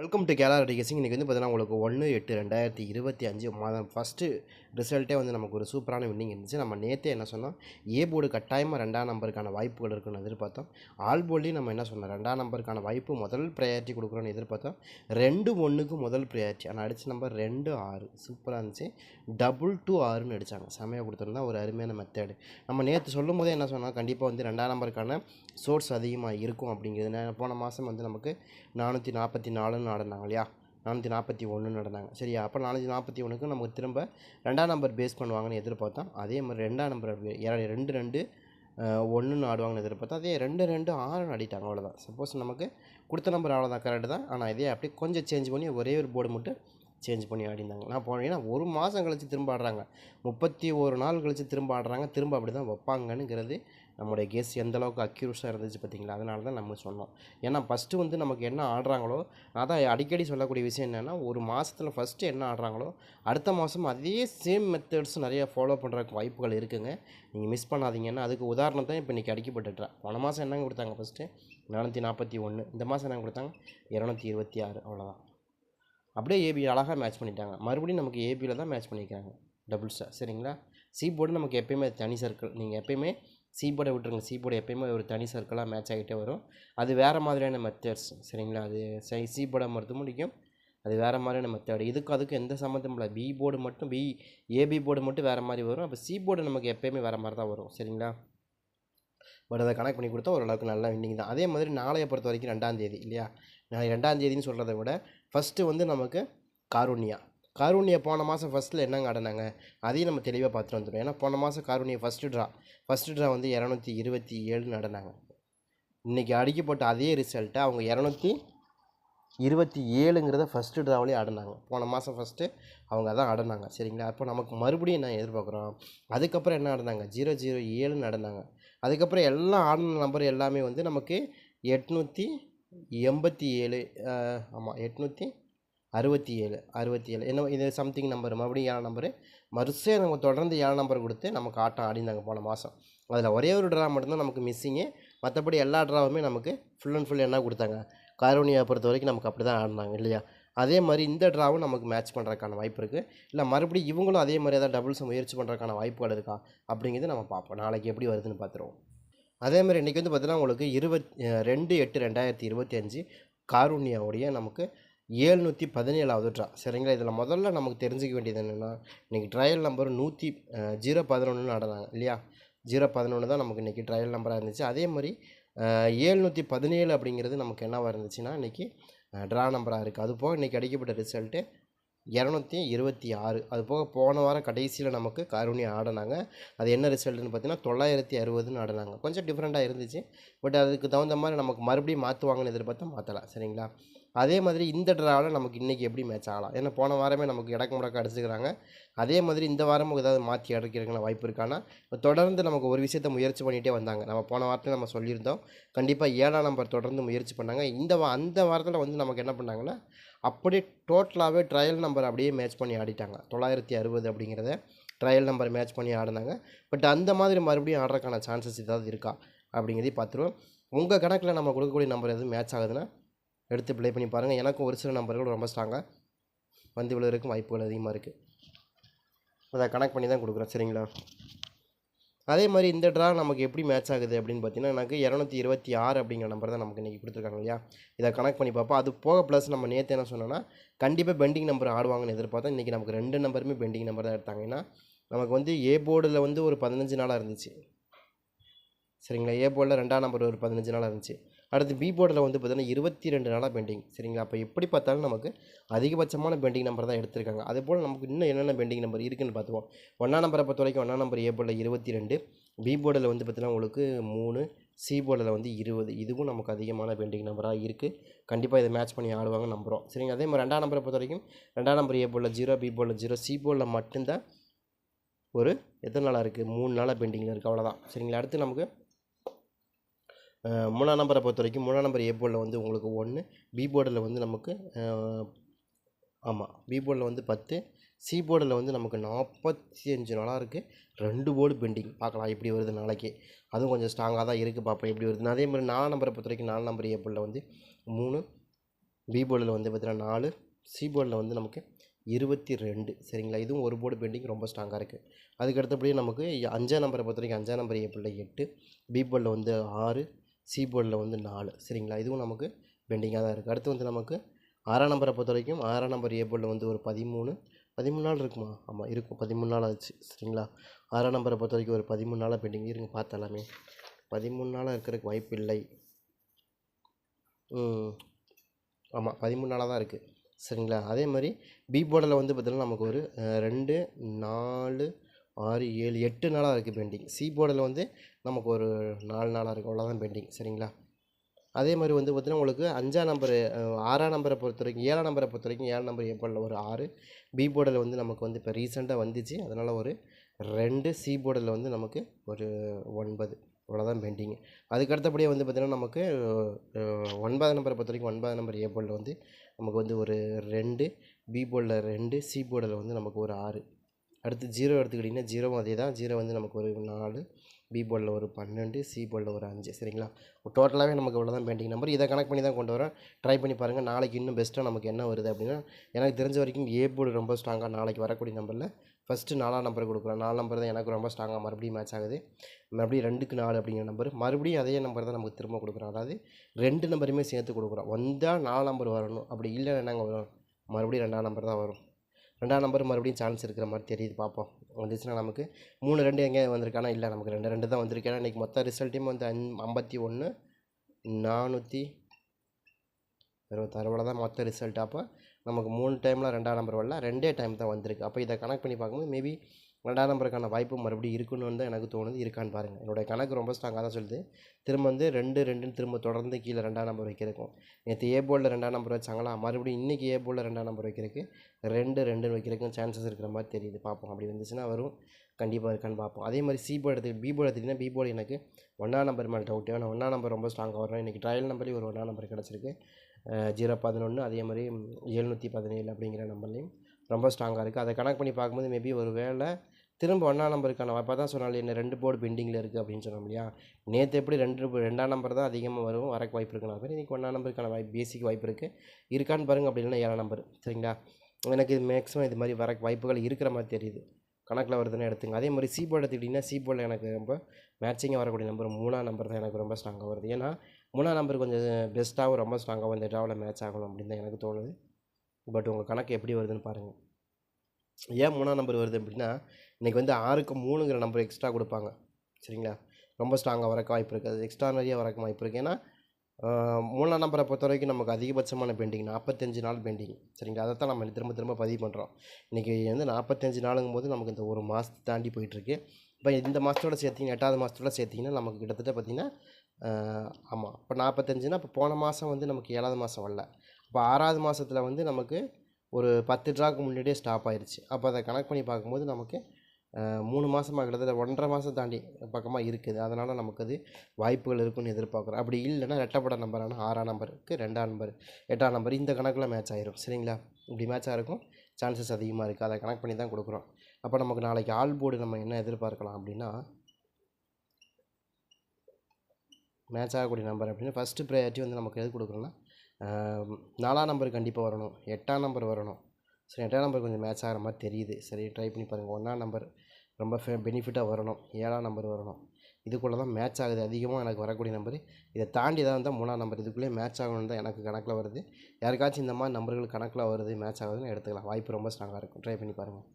Welcome to கேலா ரெடிகேசிங் இன்றைக்கி வந்து பார்த்தீங்கன்னா உங்களுக்கு ஒன்று எட்டு ரெண்டாயிரத்தி இருபத்தி அஞ்சு மாதம் ஃபஸ்ட்டு ரிசல்ட்டே வந்து நமக்கு ஒரு சூப்பரான வின்னிங் இருந்துச்சு. நம்ம நேற்றே என்ன சொன்னோம்? ஏ போர்டு கட்டாயமாக ரெண்டாம் நம்பருக்கான வாய்ப்புகள் இருக்குன்னு எதிர்பார்த்தோம். ஆல் போர்ட்லேயும் நம்ம என்ன சொன்னோம்? ரெண்டாம் நம்பருக்கான வாய்ப்பு முதல் ப்ரையாரிட்டி கொடுக்குறோன்னு எதிர்பார்த்தோம். ரெண்டு ஒன்றுக்கு முதல் ப்ரையாரிட்டி ஆனால் அடித்த நம்பர் ரெண்டு ஆறு. சூப்பராக இருந்துச்சு. டபுள் டூ ஆறுன்னு அடித்தாங்க செமையாக கொடுத்துருந்தா ஒரு அருமையான மெத்தேடு நம்ம நேற்று சொல்லும் போதே என்ன சொன்னால் கண்டிப்பாக வந்து ரெண்டாம் நம்பருக்கான சோர்ஸ் அதிகமாக இருக்கும் அப்படிங்கிறது போன மாதம் வந்து நமக்கு நானூற்றி நாற்பத்தி நாலுன்னு நடந்தாங்க இல்லையா? நானூற்றி நாற்பத்தி ஒன்று நடந்தாங்க. சரியா? அப்போ நானூற்றி நாற்பத்தி ஒன்றுக்கு நமக்கு திரும்ப ரெண்டாம் நம்பர் பேஸ் பண்ணுவாங்கன்னு எதிர்பார்த்தோம். அதே மாதிரி ரெண்டாம் நம்பர் ரெண்டு ரெண்டு ஒன்றுன்னு ஆடுவாங்கன்னு எதிர்பார்த்தோம். அதே ரெண்டு ரெண்டு ஆறுன்னு ஆடிட்டாங்க அவ்வளோதான் சப்போஸ் நமக்கு கொடுத்த நம்பர் அவ்வளோதான் கரெக்டு தான். ஆனால் இதே அப்படியே கொஞ்சம் சேஞ்ச் பண்ணி ஒரே ஒரு போர்டு மட்டும் சேஞ்ச் பண்ணி ஆடிந்தாங்க நான் போனேன்னா ஒரு மாதம் கழித்து திரும்ப ஆடுறாங்க. முப்பத்தி ஒரு நாள் கழித்து திரும்ப ஆடுறாங்க. திரும்ப அப்படி தான் வைப்பாங்கன்னுங்கிறது நம்மளுடைய கெஸ் எந்த அளவுக்கு அக்யூரஸாக இருந்துச்சு பார்த்தீங்களா? அதனால தான் நம்ம சொன்னோம். ஏன்னா ஃபஸ்ட்டு வந்து நமக்கு என்ன ஆடுறாங்களோ அதான் அடிக்கடி சொல்லக்கூடிய விஷயம் என்னென்னா ஒரு மாதத்தில் ஃபஸ்ட்டு என்ன ஆடுறாங்களோ அடுத்த மாதம் அதே சேம் மெத்தட்ஸ் நிறைய ஃபாலோ பண்ணுறதுக்கு வாய்ப்புகள் இருக்குங்க. நீங்கள் மிஸ் பண்ணாதீங்கன்னா அதுக்கு உதாரணம் தான் இப்போ இன்றைக்கி அடிக்கப்பட்டுட்டுறேன் போன மாதம் என்னங்க கொடுத்தாங்க ஃபஸ்ட்டு நானூற்றி நாற்பத்தி ஒன்று இந்த மாதம் என்ன கொடுத்தாங்க? இரநூத்தி இருபத்தி ஆறு. அவ்வளோதான் அப்படியே ஏபி அழகாக மேட்ச் பண்ணிட்டாங்க. மறுபடியும் நமக்கு ஏபியில் தான் மேட்ச் பண்ணிக்கிறாங்க. டபுள்ஸாக சரிங்களா? சி போர்டு நமக்கு எப்பயுமே தனி சர்க்கிள் நீங்கள் எப்பயுமே சீபோர்டை விட்டுருங்க. சீபோர்டு எப்பயுமே ஒரு தனி சர்க்கிளாக மேட்ச் ஆகிட்டே வரும். அது வேறு மாதிரியான மெத்தட்ஸ் சரிங்களா? அது சை சி போர்டை மறுத்து முடிக்கும். அது வேறு மாதிரியான மெத்தட் இதுக்கு அதுக்கும் எந்த சம்மந்தமும் இல்லை. பி போர்டு மட்டும் பி ஏபி போர்டு மட்டும் வேறு மாதிரி வரும். அப்போ சி போர்டு நமக்கு எப்பயுமே வேறு மாதிரி தான் வரும் சரிங்களா? பட் அதை கனெக்ட் பண்ணி கொடுத்தா ஓரளவுக்கு நல்ல வின்னிங் தான். அதே மாதிரி நாளையை பொறுத்த வரைக்கும் ரெண்டாம் தேதி இல்லையா? நான் ரெண்டாம் தேதின்னு சொல்கிறத விட ஃபஸ்ட்டு வந்து நமக்கு காருண்யா காருண்யா போன மாதம் ஃபஸ்ட்டில் என்னங்க ஆடினாங்க? அதையும் நம்ம தெளிவாக பார்த்துட்டு வந்துடும் ஏன்னா போன மாதம் Karunya first draw first draw வந்து இரநூத்தி இருபத்தி ஏழு நடனாங்க இன்றைக்கி அடிக்கப்பட்ட அதே ரிசல்ட்டை அவங்க இரநூத்தி இருபத்தி ஏழுங்கிறத ஃபஸ்ட்டு ட்ராவிலே ஆடினாங்க. போன மாதம் ஃபஸ்ட்டு அவங்க அதான் ஆடினாங்க. சரிங்களா? அப்போ நமக்கு மறுபடியும் என்ன எதிர்பார்க்குறோம்? அதுக்கப்புறம் என்ன ஆடினாங்க ஜீரோ ஜீரோ ஏழு நடந்தாங்க. அதுக்கப்புறம் எல்லாம் ஆடின நம்பர் எல்லாமே வந்து நமக்கு எட்நூற்றி எண்பத்தி ஏழு ஆமாம் எட்நூற்றி அறுபத்தி ஏழு அறுபத்தி ஏழு என்ன இது சம்திங் நம்பர் மறுபடியும் ஏழு நம்பரு மறுசே நம்ம தொடர்ந்து ஏழு நம்பர் கொடுத்து நமக்கு ஆட்டம் ஆடினாங்க போன மாதம் அதில் ஒரே ஒரு ட்ரா மட்டும்தான் நமக்கு மிஸ்ஸிங்கு மற்றபடி எல்லா ட்ராவுமே நமக்கு ஃபுல் அண்ட் ஃபுல் என்ன கொடுத்தாங்க? காரோனியா பொறுத்த வரைக்கும் நமக்கு அப்படி தான் ஆடினாங்க இல்லையா? அதே மாதிரி இந்த ட்ராவும் நமக்கு மேட்ச் பண்ணுறதுக்கான வாய்ப்பு இருக்குது இல்லை மறுபடியும் இவங்களும் அதே மாதிரி ஏதாவது டபுள்ஸ் முயற்சி பண்ணுறதுக்கான வாய்ப்புகள் இருக்கா? அப்படிங்கிறது நம்ம பார்ப்போம். நாளைக்கு எப்படி வருதுன்னு பார்த்துருவோம். அதே மாதிரி இன்றைக்கி வந்து பார்த்தீங்கன்னா உங்களுக்கு இருபத் ரெண்டு எட்டு ரெண்டாயிரத்தி இருபத்தி அஞ்சு காருண்யாவுடைய நமக்கு ஏழ்நூற்றி பதினேழாவது ட்ரா சரிங்களா? இதில் முதல்ல நமக்கு தெரிஞ்சிக்க வேண்டியது என்னென்னா இன்றைக்கி ட்ரையல் நம்பர் நூற்றி ஜீரோ பதினொன்று நடந்தாங்க இல்லையா? ஜீரோ பதினொன்று தான் நமக்கு இன்றைக்கி ட்ரையல் நம்பராக இருந்துச்சு. அதே மாதிரி ஏழ்நூற்றி பதினேழு அப்படிங்கிறது நமக்கு என்னவாக இருந்துச்சுன்னா இன்றைக்கி ட்ரா நம்பராக இருக்குது அது போக இன்றைக்கி அடிக்கப்பட்ட ரிசல்ட்டு இரநூத்தி இருபத்தி ஆறு. அது போக போன வாரம் கடைசியில் நமக்கு கருணி ஆடினாங்க. அது என்ன ரிசல்ட்டுன்னு பார்த்தீங்கன்னா தொள்ளாயிரத்தி அறுபதுன்னு ஆடினாங்க. கொஞ்சம் டிஃப்ரெண்ட்டாக இருந்துச்சு. பட் அதுக்கு தகுந்த மாதிரி நமக்கு மறுபடியும் மாற்றுவாங்கன்னு எதிர்பார்த்தா மாற்றலாம் சரிங்களா? அதே மாதிரி இந்த ட்ராவில் நமக்கு இன்றைக்கி எப்படி மேட்ச் ஆகலாம்? ஏன்னா போன வாரமே நமக்கு இடக்கு முடக்க அடிச்சுக்கிறாங்க. அதே மாதிரி இந்த வாரமும் ஏதாவது மாற்றி அடிக்கிறதுக்கான வாய்ப்பு இருக்கானா தொடர்ந்து நமக்கு ஒரு விஷயத்தை முயற்சி பண்ணிகிட்டே வந்தாங்க. நம்ம போன வாரத்தில் நம்ம சொல்லியிருந்தோம். கண்டிப்பாக ஏழாம் நம்பர் தொடர்ந்து முயற்சி பண்ணாங்க. இந்த வா அந்த வாரத்தில் வந்து நமக்கு என்ன பண்ணாங்கன்னா அப்படியே டோட்டலாகவே ட்ரையல் நம்பர் அப்படியே மேட்ச் பண்ணி ஆடிட்டாங்க. தொள்ளாயிரத்தி அறுபது அப்படிங்கிறத ட்ரையல் நம்பர் மேட்ச் பண்ணி ஆடினாங்க. பட் அந்த மாதிரி மறுபடியும் ஆடுறதுக்கான சான்சஸ் ஏதாவது இருக்கா? அப்படிங்கிறதையும் பார்த்துருவோம். உங்கள் கணக்கில் நம்ம கொடுக்கக்கூடிய நம்பர் எதுவும் மேட்ச் ஆகுதுன்னா எடுத்து ப்ளே பண்ணி பாருங்கள் எனக்கும் ஒரு சில நம்பர்கள் ரொம்ப ஸ்ட்ராங்காக வந்து விழுறதுக்கும் வாய்ப்புகள் அதிகமாக இருக்குது அதை கனெக்ட் பண்ணி தான் கொடுக்குறோம் சரிங்களா? அதே மாதிரி இந்த ட்ரா நமக்கு எப்படி மேட்ச் ஆகுது அப்படின்னு பார்த்தீங்கன்னா எனக்கு இரநூத்தி இருபத்தி ஆறு அப்படிங்கிற நம்பர் தான் நமக்கு இன்றைக்கி கொடுத்துருக்காங்க இல்லையா? இதை கனெக்ட் பண்ணி பார்ப்போம். அது போக ப்ளஸ் நம்ம நேற்று என்ன சொன்னோன்னா கண்டிப்பாக பெண்டிங் நம்பர் ஆடுவாங்கன்னு எதிர்பார்த்தா இன்றைக்கி நமக்கு ரெண்டு நம்பருமே பெண்டிங் நம்பர் தான் எடுத்தாங்க. ஏன்னா நமக்கு வந்து ஏ போர்டில் வந்து ஒரு பதினஞ்சு நாளாக இருந்துச்சு. சரிங்களா? ஏ போர்டில் ரெண்டாம் நம்பர் ஒரு பதினஞ்சு நாளாக இருந்துச்சு. அடுத்து பி போர்டில் வந்து பார்த்திங்கன்னா இருபத்தி ரெண்டு நாளாக பெண்டிங் சரிங்களா? அப்போ எப்படி பார்த்தாலும் நமக்கு அதிகபட்சமான பெண்டிங் நம்பர் தான் எடுத்திருக்காங்க. அதே போல் நமக்கு இன்னும் என்னென்ன பெண்டிங் நம்பர் இருக்குன்னு பார்த்துவோம் ஒன்றாம் நம்பரை பொறுத்த வரைக்கும் ஒன்றாம் நம்பர் ஏ போர்டில் இருபத்தி ரெண்டு பி போர்டில் வந்து பார்த்திங்கன்னா உங்களுக்கு மூணு சி போர்டில் வந்து இருபது. இதுவும் நமக்கு அதிகமான பெண்டிங் நம்பராக இருக்குது கண்டிப்பாக இதை மேட்ச் பண்ணி ஆடுவாங்க நம்புகிறோம் சரிங்க? அதே மாதிரி ரெண்டாம் நம்பரை பொறுத்த வரைக்கும் ரெண்டாம் நம்பர் ஏ போர்டில் ஜீரோ பி போர்டில் ஜீரோ சி போர்டில் மட்டும்தான் ஒரு எத்தனை நாளாக இருக்குது மூணு நாளாக பெண்டிங்கில் இருக்குது அவ்வளோதான் சரிங்களா? அடுத்து நமக்கு மூணாம் நம்பரை பொறுத்த வரைக்கும் மூணாம் நம்பர் ஏ போர்டில் வந்து உங்களுக்கு ஒன்று பி போர்டில் வந்து நமக்கு ஆமாம் பி போர்டில் வந்து பத்து சி போர்டில் வந்து நமக்கு நாற்பத்தி அஞ்சு நாளாக இருக்குது ரெண்டு போர்டு பெண்டிங் பார்க்கலாம் எப்படி வருது நாளைக்கு. அதுவும் கொஞ்சம் ஸ்ட்ராங்காக தான் இருக்குது பார்ப்போம் எப்படி வருதுன்னு. அதே மாதிரி நாலாம் நம்பரை பொறுத்த வரைக்கும் நாலு நம்பர் ஏ போர்டில் வந்து மூணு பி போர்டில் வந்து பார்த்திங்கன்னா நாலு சி போர்டில் வந்து நமக்கு இருபத்தி ரெண்டு சரிங்களா? இதுவும் ஒரு போர்டு பெண்டிங் ரொம்ப ஸ்ட்ராங்காக இருக்குது அதுக்கு அடுத்தபடியே நமக்கு அஞ்சாம் நம்பரை பொறுத்த வரைக்கும் அஞ்சாம் நம்பர் ஏ எட்டு பி போர்டில் வந்து ஆறு சி போர்டில் வந்து நாலு. சரிங்களா? இதுவும் நமக்கு பெண்டிங்காக தான் இருக்குது அடுத்து வந்து நமக்கு ஆறாம் நம்பரை பொறுத்த வரைக்கும் ஆறாம் நம்பர் ஏ போர்டில் வந்து ஒரு பதிமூணு பதிமூணு நாள் இருக்குமா? ஆமாம் இருக்கும். பதிமூணு நாள் ஆச்சு. சரிங்களா? ஆறாம் நம்பரை பொறுத்த வரைக்கும் ஒரு பதிமூணு நாளாக பெண்டிங் இருங்க பார்த்தலாமே பதிமூணு நாளாக இருக்கிறதுக்கு வாய்ப்பு இல்லை. ஆமாம் பதிமூணு நாளாக தான் இருக்குது சரிங்களா? அதே மாதிரி பி போர்டில் வந்து பார்த்திங்கன்னா நமக்கு ஒரு ரெண்டு நாலு ஆறு ஏழு எட்டு நாளாக இருக்குது பெண்டிங் சி போர்டில் வந்து நமக்கு ஒரு நாலு நாளாக இருக்குது அவ்வளோதான் பெண்டிங் சரிங்களா? அதே மாதிரி வந்து பார்த்திங்கன்னா உங்களுக்கு அஞ்சாம் நம்பரு ஆறாம் நம்பரை பொறுத்த வரைக்கும் ஏழாம் நம்பரை பொறுத்த வரைக்கும் ஏழாம் நம்பர் ஏப்ரலில் ஒரு ஆறு. பி போர்டில் வந்து நமக்கு வந்து இப்போ ரீசெண்டாக வந்துச்சு. அதனால் ஒரு ரெண்டு சி போர்டில் வந்து நமக்கு ஒரு ஒன்பது. இவ்வளோதான் பெண்டிங்கு அதுக்கு அடுத்தபடியே வந்து பார்த்திங்கன்னா நமக்கு ஒன்பதாம் நம்பரை பொறுத்த வரைக்கும் ஒன்பதாம் நம்பர் ஏ போர்டில் வந்து நமக்கு வந்து ஒரு ரெண்டு பி போர்டில் ரெண்டு சி போர்டில் வந்து நமக்கு ஒரு ஆறு. அடுத்து ஜீரோ எடுத்துக்கிட்டிங்கன்னா ஜீரோவும் அதே தான். ஜீரோ வந்து நமக்கு ஒரு நாலு பி போர்டில் ஒரு பன்னெண்டு சி போர்டில் ஒரு அஞ்சு. சரிங்களா? டோட்டலாகவே நமக்கு இவ்வளோ தான் பெயிண்டிங் நம்பர் இதை கனெக்ட் பண்ணி தான் கொண்டு வரேன் ட்ரை பண்ணி பாருங்கள் நாளைக்கு இன்னும் பெஸ்ட்டாக நமக்கு என்ன வருது அப்படின்னா எனக்கு தெரிஞ்ச வரைக்கும் ஏ போர்டு ரொம்ப ஸ்ட்ராங்காக நாளைக்கு வரக்கூடிய நம்பரில் ஃபஸ்ட்டு நாலாம் நம்பர் கொடுக்குறேன் நாலு நம்பர் தான் எனக்கு ரொம்ப ஸ்ட்ராங்காக மறுபடியும் மேட்ச் ஆகுது. மறுபடியும் ரெண்டுக்கு நாலு அப்படிங்கிற நம்பர் மறுபடியும் அதே நம்பர் தான் நமக்கு திரும்ப கொடுக்குறோம். அதாவது ரெண்டு நம்பருமே சேர்த்து கொடுக்குறோம். வந்தால் நாலு நம்பர் வரணும். அப்படி இல்லைன்னா என்னங்க வரும்? மறுபடியும் ரெண்டாம் நம்பர் தான் வரும். ரெண்டாம் நம்பர் மறுபடியும் சான்ஸ் இருக்கிற மாதிரி தெரியுது பார்ப்போம். வந்துச்சுன்னா நமக்கு மூணு ரெண்டு எங்கே வந்திருக்கானா இல்லை நமக்கு ரெண்டு ரெண்டு தான் வந்திருக்கு. ஏன்னா இன்றைக்கி மொத்த ரிசல்ட்டையும் வந்து அஞ் ஐம்பத்தி ஒன்று நானூற்றி இருபத்தாறு. தான் மொத்த ரிசல்ட் அப்போ. நமக்கு மூணு டைமில் ரெண்டாம் நம்பர் வரல ரெண்டே டைம் தான் வந்திருக்கு. அப்போ இதை கனெக்ட் பண்ணி பார்க்கும்போது மேபி ரெண்டாம் நம்பருக்கான வாய்ப்பு மறுபடியும் இருக்குன்னு தான் எனக்கு தோணுது இருக்கான்னு பாருங்கள் என்னுடைய கணக்கு ரொம்ப ஸ்ட்ராங்காக தான் சொல்லுது. திரும்ப வந்து ரெண்டு ரெண்டுன்னு திரும்ப தொடர்ந்து கீழே ரெண்டாம் நம்பர் வைக்கிறக்கும் நேற்று ஏ போர்டில் ரெண்டாம் நம்பர் வச்சாங்களா? மறுபடியும் இன்றைக்கி ஏ போர்டில் ரெண்டாம் நம்பர் வைக்கிறதுக்கு ரெண்டு ரெண்டுன்னு வைக்கிறதுக்கும் சான்சஸ் இருக்கிற மாதிரி தெரியுது. பார்ப்போம். அப்படி வந்துச்சுன்னா வரும். கண்டிப்பாக இருக்கான்னு பார்ப்போம். அதே மாதிரி சி போர்டு எடுத்து பி போர்டு எடுத்துக்கிட்டிங்கன்னா பி போர்டு எனக்கு ஒன்றாம் நம்பர் மேலே டவுட்டு ஏன்னா ஒன்றாம் நம்பர் ரொம்ப ஸ்ட்ராங்காக வரும் இன்றைக்கி ட்ரையல் நம்பர்லேயும் ஒரு ஒன்றாம் நம்பர் கிடச்சிருக்கு. ஜீரோ பதினொன்று அதே மாதிரி எழுநூற்றி பதினேழு அப்படிங்கிற நம்பர்லேயும் ரொம்ப ஸ்ட்ராங்காக இருக்குது அதை கனெக்ட் பண்ணி பார்க்கும்போது மேபி ஒரு வேளை திரும்ப ஒன்றாம் நம்பருக்கான அப்போ தான் சொன்னாலே என்ன ரெண்டு போர்டு பெண்டிங்கில் இருக்குது அப்படின்னு சொன்னோம் இல்லையா? நேற்று எப்படி ரெண்டு ரெண்டாம் நம்பர் தான் அதிகமாக வரும் வரக்கு வாய்ப்பு இருக்குன்னா மாதிரி இன்றைக்கி ஒன்றாம் நம்பருக்கான வாய்ப்பு பேசிக் வாய்ப்பு இருக்குது இருக்கான்னு பாருங்கள் அப்படி இல்லைன்னா ஏழாம் நம்பர் சரிங்களா? எனக்கு இது மேக்ஸிமம் இது மாதிரி வரக்கு வாய்ப்புகள் இருக்கிற மாதிரி தெரியுது. கணக்கில் வருதுன்னு எடுத்துங்க. அதே மாதிரி சி போர்டு எடுத்துக்கிட்டிங்கன்னா சி போர்டில் எனக்கு ரொம்ப மேட்சிங்காக வரக்கூடிய நம்பர் மூணாம் நம்பர் தான் எனக்கு ரொம்ப ஸ்ட்ராங்காக வருது. ஏன்னா மூணாம் நம்பர் கொஞ்சம் பெஸ்ட்டாகவும் ரொம்ப ஸ்ட்ராங்காகவும் இந்த ட்ராவில் மேட்ச் ஆகணும் அப்படின்னு தான் எனக்கு தோணுது. பட் உங்கள் கணக்கு எப்படி வருதுன்னு பாருங்கள் ஏன் மூணாம் நம்பர் வருது அப்படின்னா இன்றைக்கி வந்து ஆறுக்கு மூணுங்கிற நம்பர் எக்ஸ்ட்ரா கொடுப்பாங்க. சரிங்களா? ரொம்ப ஸ்ட்ராங்காக வரக்க வாய்ப்பு இருக்குது அது எக்ஸ்ட்ரா நிறைய வரக்க வாய்ப்பு இருக்குது ஏன்னா மூணாம் நம்பரை பொறுத்த வரைக்கும் நமக்கு அதிகபட்சமான பெண்டிங் நாற்பத்தஞ்சு நாள் பெண்டிங். சரிங்களா? அதை தான் நம்ம திரும்ப திரும்ப பதிவு பண்ணுறோம் இன்றைக்கி வந்து நாற்பத்தஞ்சு நாளுங்கும் போது நமக்கு இந்த ஒரு மாதத்தை தாண்டி போயிட்டுருக்கு. இப்போ இந்த மாதத்தோட சேர்த்திங்கன்னா எட்டாவது மாதத்தோட சேர்த்திங்கன்னா நமக்கு கிட்டத்தட்ட பார்த்திங்கன்னா ஆமாம் இப்போ நாற்பத்தஞ்சுனா இப்போ போன மாதம் வந்து நமக்கு ஏழாவது மாதம் வரல. இப்போ ஆறாவது மாதத்தில் வந்து நமக்கு ஒரு பத்து ட்ராக்கு முன்னாடியே ஸ்டாப் ஆயிடுச்சு அப்போ அதை கனெக்ட் பண்ணி பார்க்கும்போது நமக்கு மூணு மாதமாக கிட்டத்தட்ட ஒன்றரை மாதம் தாண்டி பக்கமாக இருக்குது. அதனால் நமக்கு அது வாய்ப்புகள் இருக்குன்னு எதிர்பார்க்குறோம். அப்படி இல்லைன்னா ரெட்டப்பட நம்பரான ஆறாம் நம்பருக்கு ரெண்டாம் நம்பர் எட்டாம் நம்பர் இந்த கணக்கில் மேட்ச் ஆயிரும். சரிங்களா? இப்படி மேட்ச் ஆகிருக்கும் சான்சஸ் அதிகமாக இருக்குது அதை கனெக்ட் பண்ணி தான் கொடுக்குறோம். அப்போ நமக்கு நாளைக்கு ஆல் போர்டு நம்ம என்ன எதிர்பார்க்கலாம் அப்படின்னா மேட்ச் ஆகக்கூடிய நம்பர் அப்படின்னா ஃபஸ்ட்டு ப்ரையாரிட்டி வந்து நமக்கு எது கொடுக்குறோன்னா நாலாம் நம்பர் கண்டிப்பாக வரணும். எட்டாம் நம்பர் வரணும். சரி எட்டாம் நம்பர் கொஞ்சம் மேட்ச் ஆகிற மாதிரி தெரியுது. சரி ட்ரை பண்ணி பாருங்கள் ஒன்றாம் நம்பர் ரொம்ப ஃபே பெனிஃபிட்டாக வரணும். ஏழாம் நம்பர் வரணும். இதுக்குள்ளே தான் மேட்ச் ஆகுது. அதிகமாக எனக்கு வரக்கூடிய நம்பர். இதை தாண்டி தான் இருந்தால் மூணாம் நம்பர். இதுக்குள்ளேயே மேட்ச் ஆகணும்னு தான் எனக்கு கணக்கில் வருது. யாருக்காச்சும் இந்த மாதிரி நம்பர்கள் கணக்கில் வருது மேட்ச் ஆகுதுன்னு எடுத்துக்கலாம். வாய்ப்பு ரொம்ப ஸ்ட்ராங்காக இருக்கும். ட்ரை பண்ணி பாருங்கள்